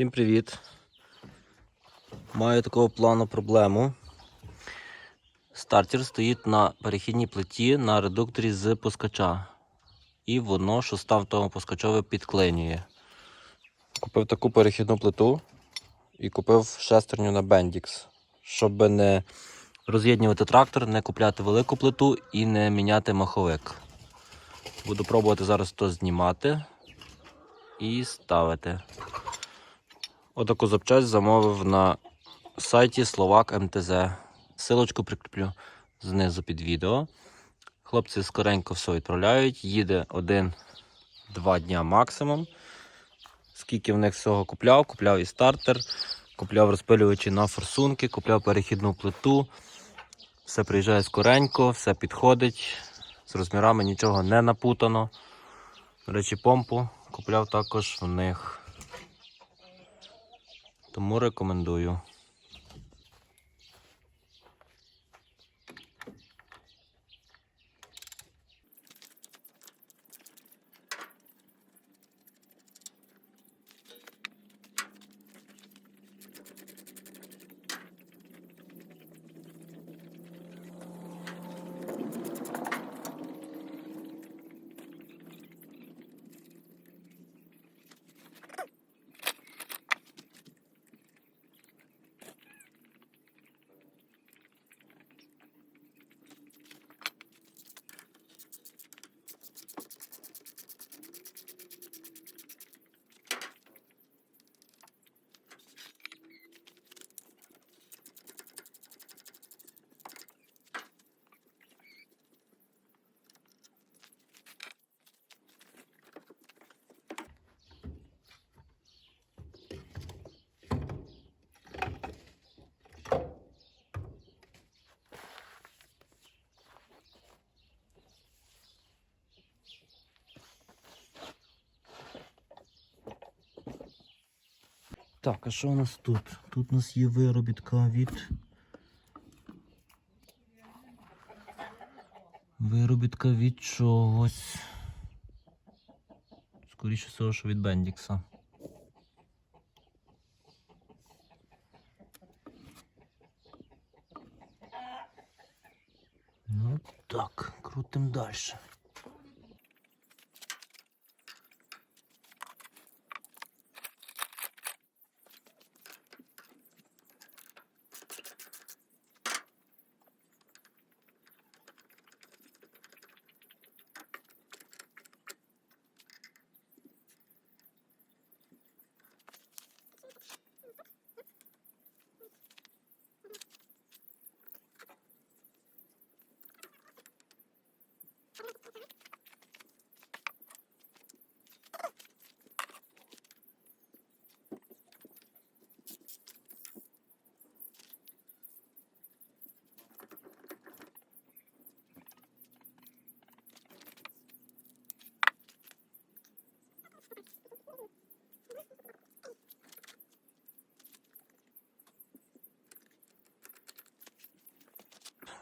Всім привіт! Маю такого плану проблему. Стартер стоїть на перехідній плиті на редукторі з пускача. І воно, що став тому пускачове, підклинює. Купив таку перехідну плиту і купив шестерню на Bendix, щоб не роз'єднувати трактор, не купляти велику плиту і не міняти маховик. Буду пробувати зараз то знімати і ставити. Отаку запчасть замовив на сайті Словак МТЗ. Силочку прикріплю знизу під відео. Хлопці скоренько все відправляють. Їде один-два дня максимум. Скільки в них всього купляв, купляв і стартер, купляв розпилювачі на форсунки, купляв перехідну плиту. Все приїжджає скоренько, все підходить. З розмірами нічого не напутано. До речі, помпу купляв також в них. Тому рекомендую. Так, а що у нас тут? Тут у нас є виробітка від. Виробітка від чогось. Скоріше всього, що від Бендікса. Ну так, крутим далі.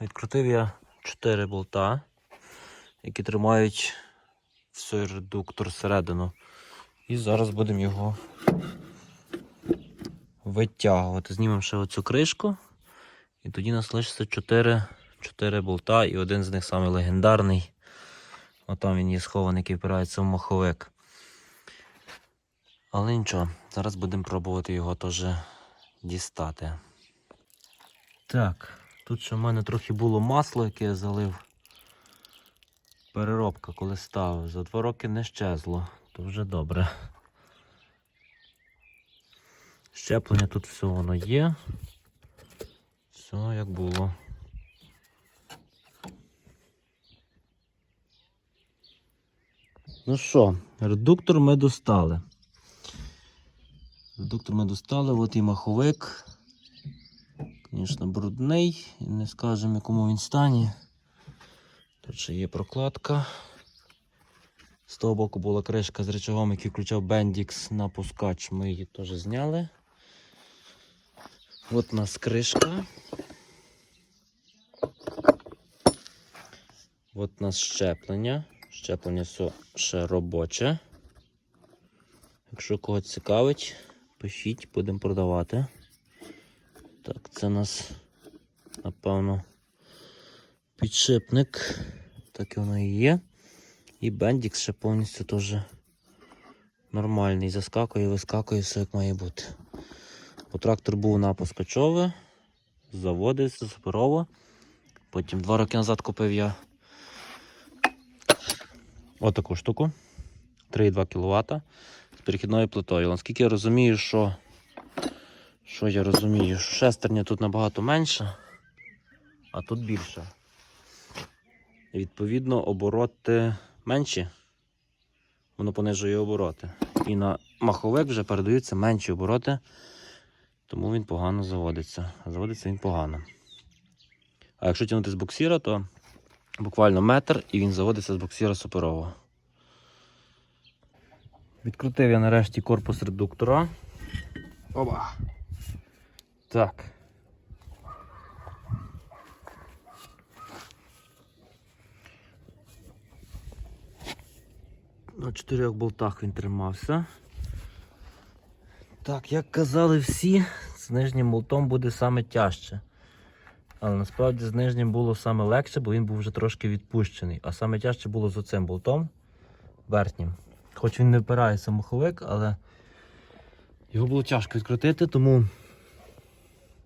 Відкрутив я 4 болта, які тримають цей редуктор всередину. І зараз будемо його витягувати. Знімемо ще оцю кришку. І тоді нас лишиться 4, 4 болта, і один з них самий легендарний. Отам він є схований, який впирається в маховик. Але нічого, зараз будемо пробувати його теж дістати. Так, тут ще в мене трохи було масло, яке я залив. Переробка, коли ставив. За два роки не щезло, то вже добре. Щеплення тут все воно є. Все як було. Ну що, редуктор ми достали. Редуктор ми достали, от і маховик. Звісно, брудний, не скажемо, якому він стані. Тут ще є прокладка. З того боку була кришка з речагом, який включав Bendix на пускач. Ми її теж зняли. От у нас кришка. От нас щеплення. Щеплення ще робоче. Якщо когось цікавить, Пишіть, будемо продавати. Так, це у нас, напевно, підшипник. Так і воно і є. І бендікс ще повністю теж нормальний. Заскакує, вискакує, все як має бути. Бо трактор був на Поскачове, заводився суперово. Потім два роки назад купив я отаку штуку. 3,2 кВт з перехідною плитою. Наскільки я розумію, що, що я розумію, що шестерня тут набагато менша, а тут більша. Відповідно, обороти менші, воно понижує обороти. І на маховик вже передаються менші обороти, тому він погано заводиться. Заводиться він погано. А якщо тягнути з буксіра, то буквально метр і він заводиться з буксіра суперово. Відкрутив я нарешті корпус редуктора. Оба. Так. На чотирьох болтах він тримався. Так, як казали всі, з нижнім болтом буде саме тяжче. Але насправді з нижнім було саме легше, бо він був вже трошки відпущений. А саме тяжче було з оцим болтом верхнім. Хоч він не впирається маховик, але його було тяжко відкрутити, тому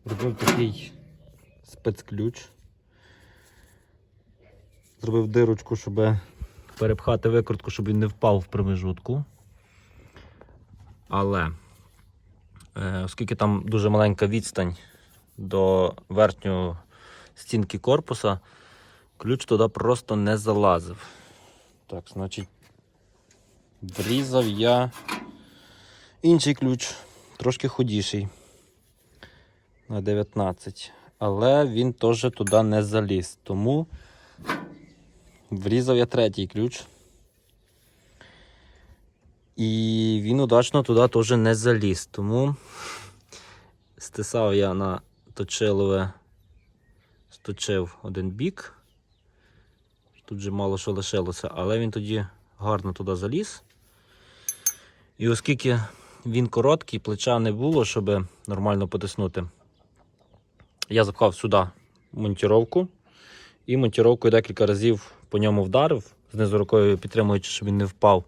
робив такий спецключ. Зробив дирочку, щоб перепхати викрутку, щоб він не впав в промежутку. Але, е, оскільки там дуже маленька відстань до верхньої стінки корпуса, ключ туди просто не залазив. Так, значить, врізав я інший ключ, трошки худіший на 19. Але він теж туди не заліз. Тому врізав я третій ключ. І він удачно туди теж не заліз. Тому стисав я на точилове, сточив один бік. Тут же мало що лишилося, але він тоді гарно туди заліз. І оскільки він короткий, плеча не було, щоб нормально потиснути, я запхав сюди монтіровку і монтіровкою декілька разів по ньому вдарив, знизу рукою підтримуючи, щоб він не впав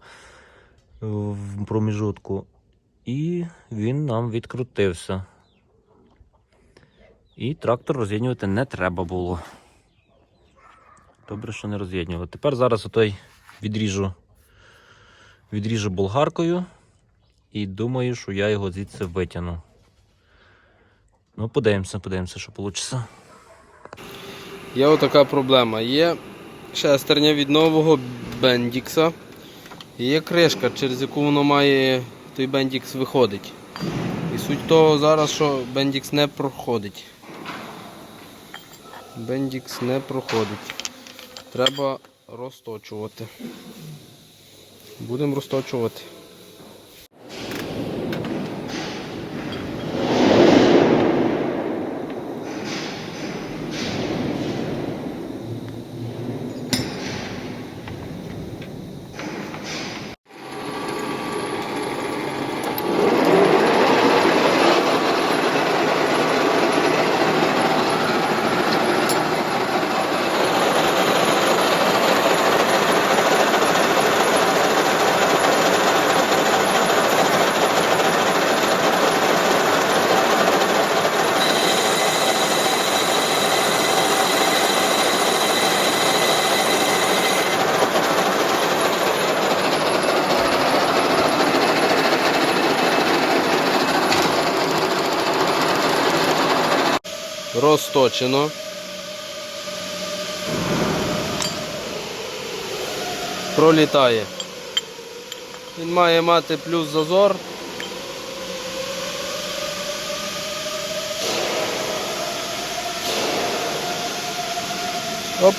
в проміжутку. І він нам відкрутився. І трактор роз'єднювати не треба було. Добре, що не роз'єднювали. Тепер зараз отой відріжу, відріжу болгаркою і думаю, що я його звідси витягну. Ну, подивимося, подивимося, що вийде. Є отака проблема. Є шестерня від нового бендікса. Є кришка, через яку воно має той бендікс виходить. І суть того зараз, що бендікс не проходить. Бендікс не проходить. Треба розточувати. Будемо розточувати. Розточено. Пролітає. Він має мати плюс зазор. Оп.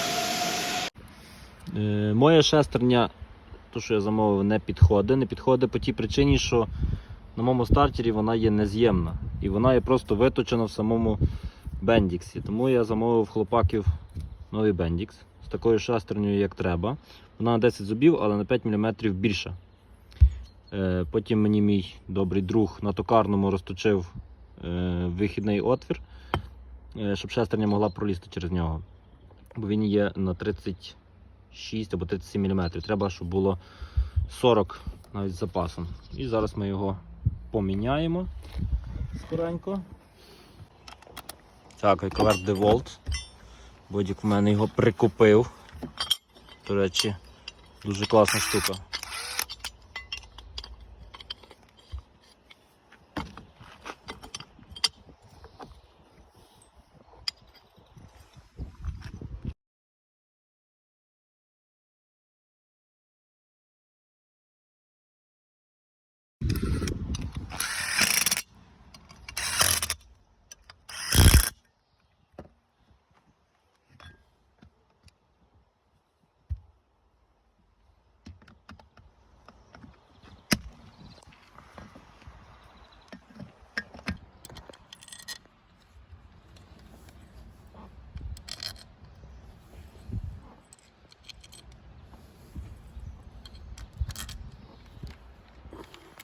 Е, моя шестерня, то що я замовив, не підходить. Не підходить по тій причині, що на моєму стартері вона є нез'ємна. І вона є просто виточена в самому бендіксі. Тому я замовив хлопаків новий бендікс з такою шестернею, як треба. Вона на 10 зубів, але на 5 мм більша. Е, Потім мені мій добрий друг на токарному розточив е, вихідний отвір, е, щоб шестерня могла пролізти через нього. Бо він є на 36 або 37 мм. Треба, щоб було 40 навіть з запасом. І зараз ми його поміняємо скоренько. Так, Ecover Деволт. Бодік в мене його прикупив. До речі, дуже класна штука.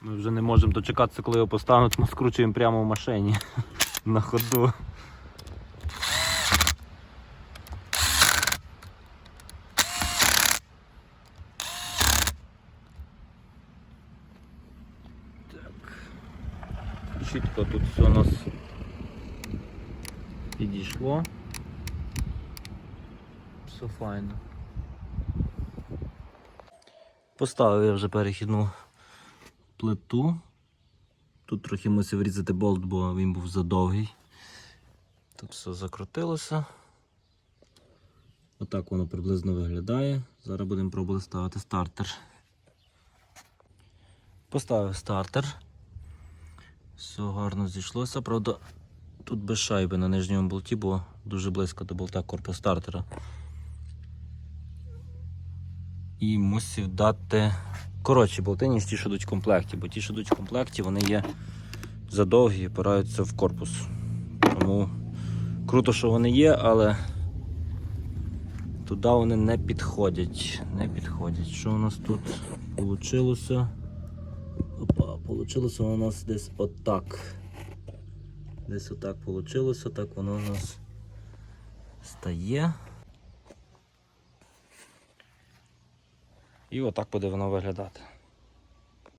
Ми вже не можемо дочекатися, коли його поставимо, тому скручуємо прямо в машині на ходу. Так. Чітко тут все у нас підійшло. Все файно. Поставив я вже перехідну плиту. Тут трохи мусив врізати болт, бо він був задовгий. Тут все закрутилося. Отак воно приблизно виглядає. Зараз будемо пробувати ставити стартер. Поставив стартер. Все гарно зійшлося. Правда, тут без шайби на нижньому болті, бо дуже близько до болта корпус стартера. І мусив дати коротші болти, ніж ті, що йдуть в комплекті, бо ті, що йдуть в комплекті, вони є задовгі і опираються в корпус. Тому круто, що вони є, але туди вони не підходять. Не підходять. Що у нас тут вийшло? Опа, вийшло у нас десь отак. Десь отак вийшло, так воно у нас стає. І отак буде воно виглядати.